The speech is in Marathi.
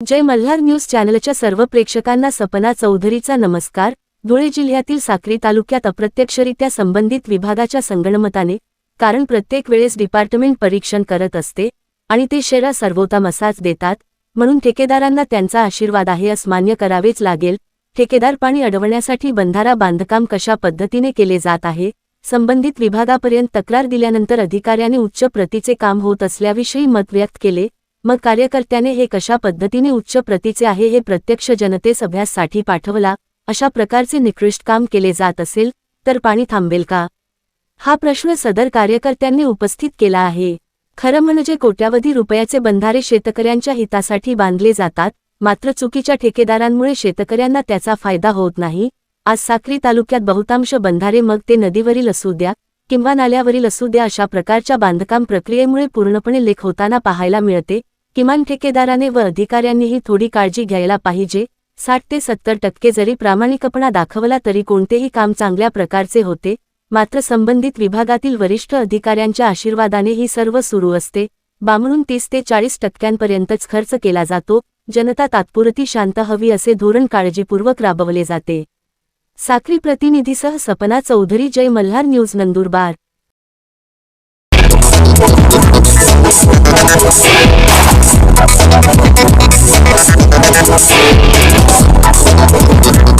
जय मल्हार न्यूज चॅनलच्या सर्व प्रेक्षकांना सपना चौधरीचा नमस्कार. धुळे जिल्ह्यातील साक्री तालुक्यात अप्रत्यक्षरित्या संबंधित विभागाच्या संगणमताने कारण प्रत्येक वेळेस डिपार्टमेंट परीक्षण करत असते आणि ते शेरा सर्वोत्तम असाच देतात म्हणून ठेकेदारांना त्यांचा आशीर्वाद आहे अस मान्य करावेच लागेल. ठेकेदार पाणी अडवण्यासाठी बंधारा बांधकाम कशा पद्धतीने केले जात आहे संबंधित विभागापर्यंत तक्रार दिल्यानंतर अधिकाऱ्याने उच्च प्रतीचे काम होत असल्याविषयी मत व्यक्त केले. मग कार्यकर्त्याने हे कशा पद्धतीने उच्च प्रतीचे आहे हे प्रत्यक्ष जनतेस अभ्याससाठी पाठवला अशा प्रकारचे निकृष्ट काम केले जात असेल तर पाणी थांबेल का? हा प्रश्न सदर कार्यकर्त्यांनी उपस्थित केला आहे. खरं म्हणजे कोट्यावधी रुपयाचे बंधारे शेतकऱ्यांच्या हितासाठी बांधले जातात मात्र चुकीच्या ठेकेदारांमुळे शेतकऱ्यांना त्याचा फायदा होत नाही. आज साक्री तालुक्यात बहुतांश बंधारे मग ते नदीवरील असू द्या किंवा नाल्यावरील असू द्या अशा प्रकारच्या बांधकाम प्रक्रियेमुळे पूर्णपणे लेख होताना पाहायला मिळते किमान ठेकेदाराने व अधिकाऱ्यांनीही थोडी काळजी घ्यायला पाहिजे साठ ते सत्तर टक्के जरी प्रामाणिकपणा दाखवला तरी कोणतेही काम चांगल्या प्रकारचे होते मात्र संबंधित विभागातील वरिष्ठ अधिकाऱ्यांच्या आशीर्वादाने ही सर्व सुरू असते बांबळून तीस ते चाळीस टक्क्यांपर्यंतच खर्च केला जातो जनता तात्पुरती शांत हवी असे धोरण काळजीपूर्वक राबवले जाते. साक्री प्रतिनिधीसह सपना चौधरी जय मल्हार न्यूज नंदुरबार.